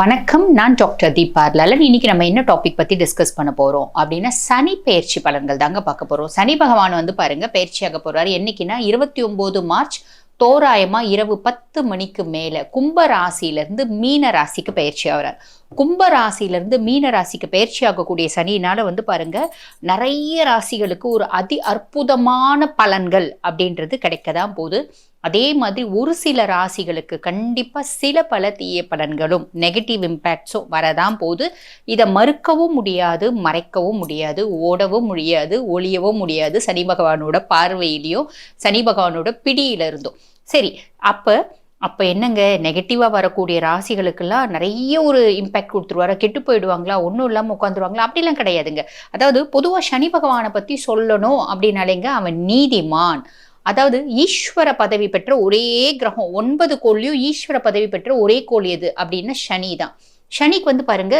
வணக்கம் நான் டாக்டர் தீபா லலன். இன்னைக்கு நம்ம என்ன டாபிக் பத்தி டிஸ்கஸ் பண்ண போறோம் அப்படின்னா சனி பயிற்சி பலன்கள் தாங்க பார்க்க போறோம். சனி பகவான் வந்து பாருங்க பயிற்சியாக போறாரு. என்னைக்குன்னா இருபத்தி ஒன்பது மார்ச் தோராயமா இரவு பத்து மணிக்கு மேல கும்ப ராசியிலிருந்து மீன ராசிக்கு பயிற்சி ஆகிறார். கும்ப ராசியிலிருந்து மீன ராசிக்கு பயிற்சி ஆகக்கூடிய சனியினால வந்து பாருங்க நிறைய ராசிகளுக்கு ஒரு அதி அற்புதமான பலன்கள் அப்படின்றது கிடைக்க தான் போகுது. அதே மாதிரி ஒரு சில ராசிகளுக்கு கண்டிப்பாக சில பல தீய பலன்களும் நெகட்டிவ் இம்பேக்ட்ஸும் வரதான் போது இதை மறுக்கவும் முடியாது மறைக்கவும் முடியாது ஓடவும் முடியாது ஒளியவும் முடியாது சனி பகவானோட பார்வையிலையும் சனி பகவானோட பிடியில இருந்தும் சரி அப்போ அப்போ என்னங்க? நெகட்டிவாக வரக்கூடிய ராசிகளுக்கெல்லாம் நிறைய ஒரு இம்பேக்ட் கொடுத்துருவாரா? கெட்டு போயிடுவாங்களா? ஒன்றும் இல்லாமல் உட்காந்துருவாங்களா? அப்படிலாம் கிடையாதுங்க. அதாவது பொதுவாக சனி பகவானை பற்றி சொல்லணும் அப்படின்னாலேங்க அவன் நீதிமான். அதாவது ஈஸ்வர பதவி பெற்ற ஒரே கிரகம் ஒன்பது கோள்லையும் ஈஸ்வர பதவி பெற்ற ஒரே கோள் எது? அப்படின்னா சனி தான். சனிக்கு வந்து பாருங்க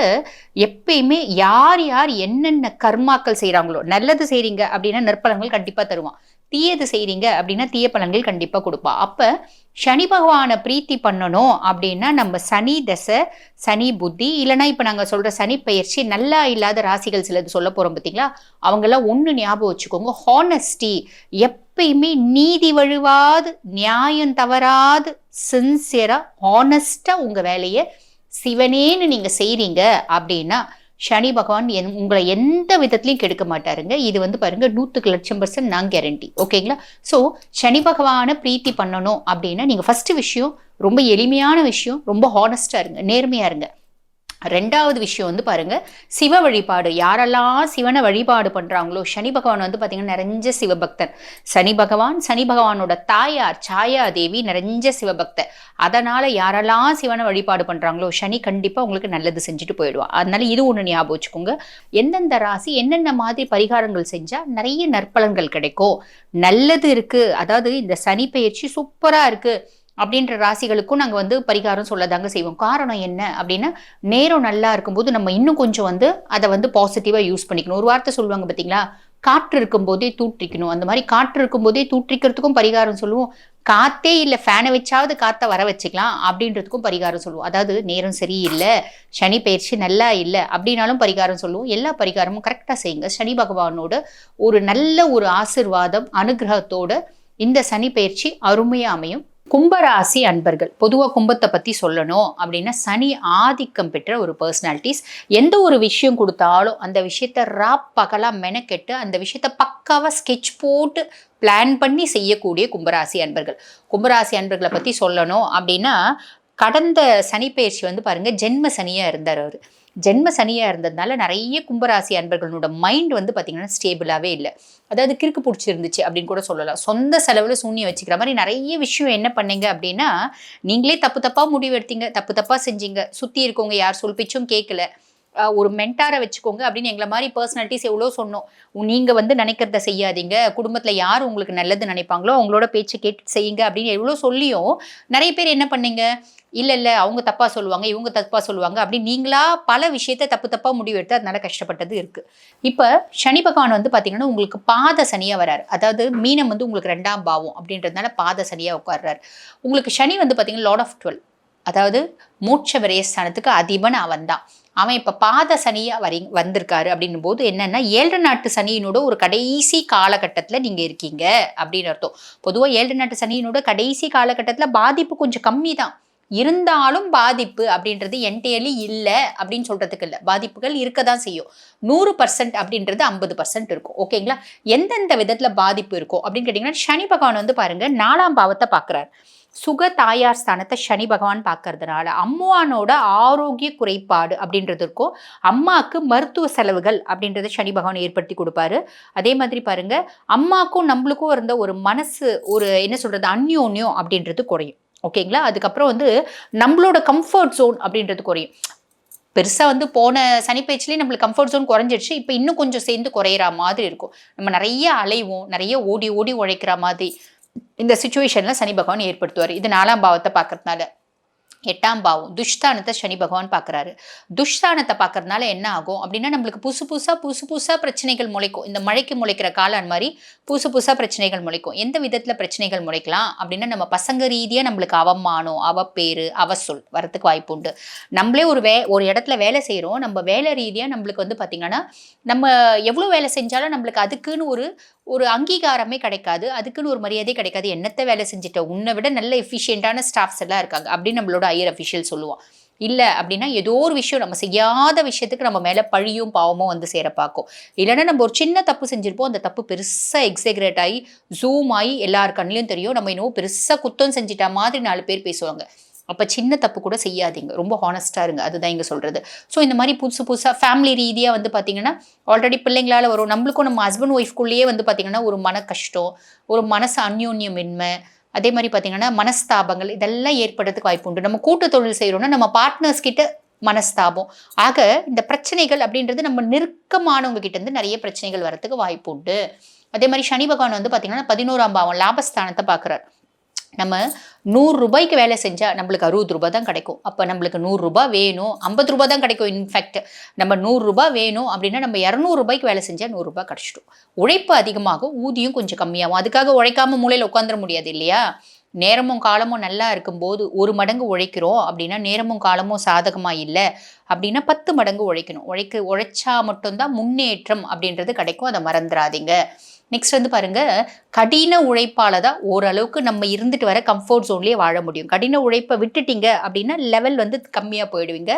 எப்பயுமே யார் யார் என்னென்ன கர்மாக்கள் செய்கிறாங்களோ நல்லது செய்றீங்க அப்படின்னா நற்பலன்கள் கண்டிப்பாக தருவான். தீயது செய்கிறீங்க அப்படின்னா தீய பலன்கள் கண்டிப்பாக கொடுப்பா அப்போ சனி பகவானை பிரீத்தி பண்ணணும் அப்படின்னா நம்ம சனி தசை சனி புத்தி இல்லைன்னா இப்போ நாங்கள் சொல்கிற சனி பயிற்சி நல்லா இல்லாத ராசிகள் சிலது சொல்ல போகிறோம் பார்த்தீங்களா அவங்கெல்லாம் ஒன்று ஞாபகம் வச்சுக்கோங்க. ஹானஸ்டி எப்பயுமே நீதி வழுவாது நியாயம் தவறாது சின்சியராக ஹானஸ்டாக உங்கள் வேலையை சிவனேன்னு நீங்கள் செய்கிறீங்க அப்படின்னா சனி பகவான் என் உங்களை எந்த விதத்துலையும் கெடுக்க மாட்டாருங்க. இது வந்து பாருங்க நூற்றுக்கு லட்சம் பர்சன்ட் நான் கேரண்டி ஓகேங்களா? ஸோ சனி பகவானை பிரீத்தி பண்ணணும் அப்படின்னா நீங்கள் ஃபஸ்ட்டு விஷயம் ரொம்ப எளிமையான விஷயம் ரொம்ப ஹானஸ்டாக இருங்க நேர்மையாக இருங்க. ரெண்டாவது விஷயம் வந்து பாருங்க சிவ வழிபாடு. யாரெல்லாம் சிவனை வழிபாடு பண்றாங்களோ சனி பகவான் வந்து பாத்தீங்கன்னா நிறைஞ்ச சிவபக்தர். சனி பகவான் சனி பகவானோட தாயார் சாயா தேவி நிறைஞ்ச சிவபக்தர். அதனால யாரெல்லாம் சிவனை வழிபாடு பண்றாங்களோ சனி கண்டிப்பா உங்களுக்கு நல்லது செஞ்சுட்டு போயிடுவான் அதனால இது ஒண்ணு ஞாபகம் வச்சுக்கோங்க. எந்தெந்த ராசி என்னென்ன மாதிரி பரிகாரங்கள் செஞ்சா நிறைய நற்பலன்கள் கிடைக்கும். நல்லது இருக்கு. அதாவது இந்த சனி பயிற்சி சூப்பரா இருக்கு. அப்படின்ற ராசிகளுக்கும் நாங்கள் வந்து பரிகாரம் சொல்லதாங்க செய்வோம். காரணம் என்ன அப்படின்னா நேரம் நல்லா இருக்கும்போது நம்ம இன்னும் கொஞ்சம் வந்து அதை வந்து பாசிட்டிவாக யூஸ் பண்ணிக்கணும். ஒரு வார்த்தை சொல்லுவாங்க பார்த்தீங்களா காற்று இருக்கும்போதே தூற்றிக்கணும். அந்த மாதிரி காற்று இருக்கும்போதே தூற்றிக்கிறதுக்கும் பரிகாரம் சொல்லுவோம். காத்தே இல்லை ஃபேனை வச்சாவது காற்றை வர வச்சுக்கலாம் அப்படின்றதுக்கும் பரிகாரம் சொல்லுவோம். அதாவது நேரம் சரியில்லை சனி பயிற்சி நல்லா இல்லை அப்படின்னாலும் பரிகாரம் சொல்லுவோம். எல்லா பரிகாரமும் கரெக்டாக செய்யுங்க. சனி பகவானோட ஒரு நல்ல ஒரு ஆசிர்வாதம் அனுகிரகத்தோட இந்த சனி பயிற்சி அருமையாக அமையும். கும்பராசி அன்பர்கள் பொதுவாக கும்பத்தை பற்றி சொல்லணும் அப்படின்னா சனி ஆதிக்கம் பெற்ற ஒரு பர்சனாலிட்டிஸ் எந்த ஒரு விஷயம் கொடுத்தாலும் அந்த விஷயத்த ராப் பகலாக மெனக்கெட்டு அந்த விஷயத்த பக்காவாக ஸ்கெட்ச் போட்டு பிளான் பண்ணி செய்யக்கூடிய கும்பராசி அன்பர்கள். கும்பராசி அன்பர்களை பற்றி சொல்லணும் அப்படின்னா கடந்த சனி பயிற்சி வந்து பாருங்கள் ஜென்ம சனியாக இருந்தார் அவர். ஜென்ம சனியாக இருந்ததுனால நிறைய கும்பராசி அன்பர்களோட மைண்ட் வந்து பார்த்திங்கன்னா ஸ்டேபிளாகவே இல்லை. அதாவது கிறுக்கு பிடிச்சிருந்துச்சு அப்படின்னு கூட சொல்லலாம். சொந்த செலவில் சூன்யம் வச்சுக்கிற மாதிரி நிறைய விஷயம் என்ன பண்ணீங்க அப்படின்னா நீங்களே தப்பு தப்பாக முடிவு எடுத்தீங்க தப்பு தப்பாக செஞ்சீங்க. சுற்றி இருக்கவங்க யார் சொல் பிச்சும் கேட்கல. ஒரு மென்டாரை வச்சுக்கோங்க அப்படின்னு எங்களை மாதிரி பர்சனாலிட்டிஸ் எவ்வளோ சொன்னோம். நீங்கள் வந்து நினைக்கிறத செய்யாதீங்க. குடும்பத்தில் யார் உங்களுக்கு நல்லது நினைப்பாங்களோ அவங்களோட பேச்சு கேட்டு செய்யுங்க அப்படின்னு எவ்வளோ சொல்லியும் நிறைய பேர் என்ன பண்ணீங்க? இல்லை இல்லை அவங்க தப்பாக சொல்லுவாங்க இவங்க தப்பாக சொல்லுவாங்க அப்படி நீங்களா பல விஷயத்த தப்பு தப்பாக முடிவு எடுத்து அதனால கஷ்டப்பட்டது இருக்குது இப்போ சனி பகவான் வந்து பார்த்தீங்கன்னா உங்களுக்கு பாத சனியாக வராரு. அதாவது மீனம் வந்து உங்களுக்கு ரெண்டாம் பாவம் அப்படின்றதுனால பாத சனியாக உட்கார்றாரு. உங்களுக்கு சனி வந்து பார்த்தீங்கன்னா லார்ட் ஆஃப் டுவெல் அதாவது மூட்ச விரயஸ்தானத்துக்கு அதிபன் அவன் தான் அவன் இப்போ பாத சனியாக வரி வந்திருக்காரு அப்படின்னும் போது என்னன்னா ஏழு நாட்டு சனியினோட ஒரு கடைசி காலகட்டத்தில் நீங்கள் இருக்கீங்க அப்படின்னு அர்த்தம். பொதுவாக ஏழு நாட்டு சனியினோட கடைசி காலகட்டத்தில் பாதிப்பு கொஞ்சம் கம்மி தான் இருந்தாலும் பாதிப்பு அப்படின்றது என்டையர்லி இல்லை அப்படின்னு சொல்கிறதுக்கு இல்லை. பாதிப்புகள் இருக்க தான் செய்யும். நூறு பர்சன்ட் அப்படின்றது ஐம்பது பர்சன்ட் இருக்கும். ஓகேங்களா? எந்தெந்த விதத்தில் பாதிப்பு இருக்கும் அப்படின்னு கேட்டிங்கன்னா சனி பகவான் வந்து பாருங்கள் நாலாம் பாவத்தை பார்க்குறாரு. சுக தாயார் ஸ்தானத்தை சனி பகவான் பார்க்கறதுனால அம்மானோட ஆரோக்கிய குறைபாடு அப்படின்றது இருக்கும். அம்மாவுக்கு மருத்துவ செலவுகள் அப்படின்றத சனி பகவான் ஏற்படுத்தி கொடுப்பாரு. அதே மாதிரி பாருங்க அம்மாக்கும் நம்மளுக்கும் இருந்த ஒரு மனசு ஒரு என்ன சொல்றது அந்யோன்யம் அப்படின்றது குறையும். ஓகேங்களா? அதுக்கப்புறம் வந்து நம்மளோட கம்ஃபர்ட் ஜோன் அப்படின்றது குறையும். பெருசாக வந்து போன சனிப்பயிற்சிலேயே நம்மளுக்கு கம்ஃபர்ட் ஜோன் குறைஞ்சிடுச்சு. இப்போ இன்னும் கொஞ்சம் சேர்ந்து குறையிற மாதிரி இருக்கும். நம்ம நிறைய அலைவோம் நிறைய ஓடி ஓடி உழைக்கிற மாதிரி. இந்த சுச்சுவேஷனில் சனி பகவான் ஏற்படுத்துவார். இது நாலாம் பாவத்தை பார்க்கறதுனால. எட்டாம் பாவம் துஷ்தானத்தை சனி பகவான் பார்க்குறாரு. துஷ்தானத்தை பார்க்கறதுனால என்ன ஆகும் அப்படின்னா நம்மளுக்கு புதுசு புதுசாக புதுசு புதுசாக பிரச்சனைகள் முளைக்கும். இந்த மழைக்கு முளைக்கிற காலம் மாதிரி புதுசு புதுசாக பிரச்சனைகள் முளைக்கும். எந்த விதத்தில் பிரச்சனைகள் முளைக்கலாம் அப்படின்னா நம்ம பசங்க ரீதியாக நம்மளுக்கு அவமானம் அவப்பேரு அவசொல் வரத்துக்கு வாய்ப்பு உண்டு. நம்மளே ஒரு வே ஒரு இடத்துல வேலை செய்கிறோம் நம்ம வேலை ரீதியாக நம்மளுக்கு வந்து பார்த்திங்கன்னா நம்ம எவ்வளோ வேலை செஞ்சாலும் நம்மளுக்கு அதுக்குன்னு ஒரு ஒரு அங்கீகாரமே கிடைக்காது. அதுக்குன்னு ஒரு மரியாதை கிடைக்காது. என்னத்தை வேலை செஞ்சுட்டோம் உன்னை விட நல்ல எஃபிஷியண்டான ஸ்டாஃப்ஸ் எல்லாம் இருக்காங்க. அப்படின்னு நம்மளோட ஹையர் அஃபிஷியல் சொல்லுவான் இல்லை அப்படின்னா ஏதோ ஒரு விஷயம் நம்ம செய்யாத விஷயத்துக்கு நம்ம மேலே பழியும் பாவமும் வந்து சேர பார்க்கும். இல்லைன்னா நம்ம ஒரு சின்ன தப்பு செஞ்சுருப்போம் அந்த தப்பு பெருசாக எக்ஸாகரேட் ஆகி ஜூம் ஆகி எல்லார் கண்ணிலையும் தெரியும். நம்ம இன்னும் பெருசாக குத்தம் செஞ்சிட்டா மாதிரி நாலு பேர் பேசுவாங்க. அப்போ சின்ன தப்பு கூட செய்யாதீங்க. ரொம்ப ஹானஸ்ட்டாக இருங்க. அதுதான் இங்கே சொல்கிறது ஸோ இந்த மாதிரி புதுசு புதுசாக ஃபேமிலி ரீதியாக வந்து பார்த்தீங்கன்னா ஆல்ரெடி பிள்ளைங்களால் வரும். நம்மளுக்கும் நம்ம ஹஸ்பண்ட் ஒய்ஃப்குள்ளேயே வந்து பார்த்திங்கன்னா ஒரு மன கஷ்டம் ஒரு மனசு அந்யோன்யமின்மை அதே மாதிரி பார்த்தீங்கன்னா மனஸ்தாபங்கள் இதெல்லாம் ஏற்படுறதுக்கு வாய்ப்பு உண்டு. நம்ம கூட்டு தொழில் செய்கிறோன்னா நம்ம பார்ட்னர்ஸ் கிட்ட மனஸ்தாபம். ஆக இந்த பிரச்சனைகள் அப்படின்றது நம்ம நெருக்கமானவங்க கிட்ட இருந்து நிறைய பிரச்சனைகள் வரத்துக்கு வாய்ப்பு உண்டு. அதே மாதிரி சனி பகவான் வந்து பார்த்திங்கன்னா பதினோராம் பாவம் லாபஸ்தானத்தை பார்க்குறாரு. நம்ம நூறு ரூபாய்க்கு வேலை செஞ்சால் நம்மளுக்கு அறுபது ரூபாய் தான் கிடைக்கும். அப்போ நம்மளுக்கு நூறுரூபா வேணும் ஐம்பது ரூபா தான் கிடைக்கும் இன்ஃபேக்ட் நம்ம நூறுரூபா வேணும் அப்படின்னா நம்ம இரநூறுபாய்க்கு வேலை செஞ்சால் நூறுரூபா கிடச்சிடும். உழைப்பு அதிகமாகும் ஊதியம் கொஞ்சம் கம்மியாகும். அதுக்காக உழைக்காம மூலையில் உட்காந்துட முடியாது இல்லையா? நேரமும் காலமும் நல்லா இருக்கும்போது ஒரு மடங்கு உழைக்கிறோம் அப்படின்னா நேரமும் காலமும் சாதகமாக இல்லை. அப்படின்னா பத்து மடங்கு உழைக்கணும். உழைக்க உழைச்சா மட்டும்தான் முன்னேற்றம் அப்படின்றது கிடைக்கும். அதை மறந்துடாதீங்க. நெக்ஸ்ட் வந்து பாருங்க. கடின உழைப்பால தான் ஓரளவுக்கு நம்ம இருந்துட்டு வர கம்ஃபர்ட் ஜோன்லேயே வாழ முடியும். கடின உழைப்பை விட்டுட்டீங்க அப்படின்னா லெவல் வந்து கம்மியாக போயிடுவீங்க.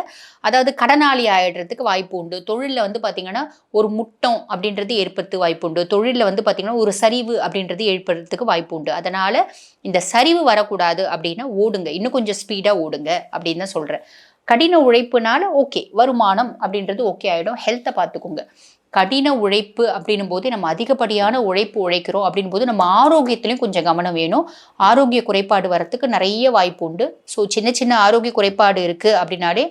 அதாவது கடனாளி ஆயிடுறதுக்கு வாய்ப்பு உண்டு. தொழிலில் வந்து பார்த்தீங்கன்னா ஒரு முட்டம் அப்படின்றது ஏற்படுத்து வாய்ப்பு உண்டு. தொழிலில் வந்து பார்த்தீங்கன்னா ஒரு சரிவு அப்படின்றது ஏற்படுறதுக்கு வாய்ப்பு உண்டு. அதனால் இந்த சரிவு வரக்கூடாது அப்படின்னா ஓடுங்க. இன்னும் கொஞ்சம் ஸ்பீடாக ஓடுங்க அப்படின்னு தான் சொல்கிறேன் கடின உழைப்புனால ஓகே வருமானம் அப்படின்றது ஓகே ஆகிடும் ஹெல்த்தை பார்த்துக்கோங்க. கடின உழைப்பு அப்படின்னும் போது நம்ம அதிகப்படியான உழைப்பு உழைக்கிறோம் அப்படின் போது நம்ம ஆரோக்கியத்துலேயும் கொஞ்சம் கவனம் வேணும். ஆரோக்கிய குறைபாடு வரத்துக்கு நிறைய வாய்ப்பு உண்டு. ஸோ சின்ன சின்ன ஆரோக்கிய குறைபாடு இருக்குது அப்படின்னாலே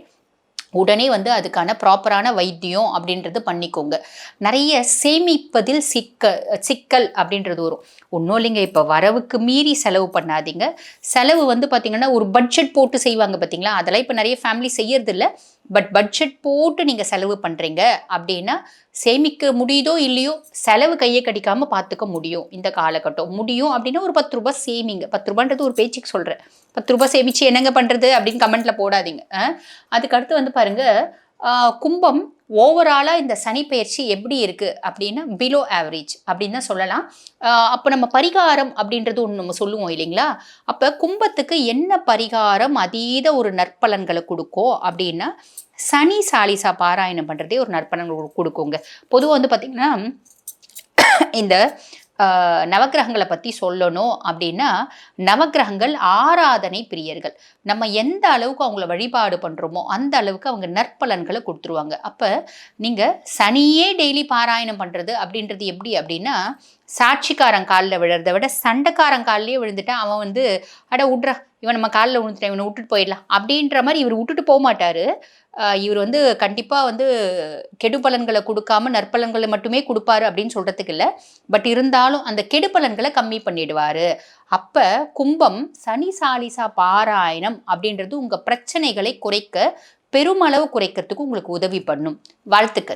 உடனே வந்து அதுக்கான ப்ராப்பரான வைத்தியம் அப்படின்றது பண்ணிக்கோங்க. நிறைய சேமிப்பதில் சிக்க சிக்கல் அப்படின்றது வரும். ஒன்றும் இல்லைங்க இப்போ வரவுக்கு மீறி செலவு பண்ணாதீங்க. செலவு வந்து பார்த்திங்கன்னா ஒரு பட்ஜெட் போட்டு செய்வாங்க பார்த்தீங்களா அதெல்லாம் இப்போ நிறைய ஃபேமிலி செய்யறதில்ல. பட் பட்ஜெட் போட்டு நீங்கள் செலவு பண்ணுறீங்க அப்படின்னா சேமிக்க முடியுதோ இல்லையோ செலவு கையை கடிக்காமல் பார்த்துக்க முடியும் இந்த காலகட்டம். முடியும் அப்படின்னா ஒரு பத்து ரூபாய் சேமிங்க. பத்து ரூபான்றது ஒரு பேச்சுக்கு சொல்கிறேன் பத்து ரூபாய் சேமித்து என்னங்க பண்ணுறது அப்படின்னு கமெண்ட்டில் போடாதீங்க. அதுக்கடுத்து வந்து பாருங்கள் கும்பம் ஓவராலாக இந்த சனி பயிற்சி எப்படி இருக்குது அப்படின்னா பிலோ ஆவரேஜ் அப்படின்னு தான் சொல்லலாம். அப்போ நம்ம பரிகாரம் அப்படின்றது ஒன்று நம்ம சொல்லுவோம் இல்லைங்களா? அப்போ கும்பத்துக்கு என்ன பரிகாரம் அதீத ஒரு நற்பலன்களை கொடுக்கோ அப்படின்னா சனி சாலிசா பாராயணம் பண்ணுறதே ஒரு நற்பலன்கள் கொடுக்குங்க. பொதுவாக வந்து பார்த்திங்கன்னா இந்த நவகிரகங்களை பற்றி சொல்லணும் அப்படின்னா நவகிரகங்கள் ஆராதனை பிரியர்கள். நம்ம எந்த அளவுக்கு அவங்கள வழிபாடு பண்ணுறோமோ அந்த அளவுக்கு அவங்க நற்பலன்களை கொடுத்துருவாங்க. அப்போ நீங்கள் சனியே டெய்லி பாராயணம் பண்ணுறது அப்படின்றது எப்படி அப்படின்னா சாட்சிக்காரன் காலில் விழுறத விட சண்டைக்காரன் காலிலேயே விழுந்துட்டா அவன் வந்து அட விட்றா இவன் நம்ம காலில் விழுந்துட்டான் இவனை விட்டுட்டு போயிடலாம் அப்படின்ற மாதிரி இவர் விட்டுட்டு போக மாட்டார் இவர் வந்து கண்டிப்பாக வந்து கெடுபலன்களை கொடுக்காம நற்பலன்களை மட்டுமே கொடுப்பாரு அப்படின்னு சொல்கிறதுக்கு இல்லை. பட் இருந்தாலும் அந்த கெடுபலன்களை கம்மி பண்ணிடுவார். அப்போ கும்பம் சனி சாலிசா பாராயணம் அப்படின்றது உங்கள் பிரச்சனைகளை குறைக்க பெருமளவு குறைக்கிறதுக்கு உங்களுக்கு உதவி பண்ணும். வாழ்த்துக்கள்.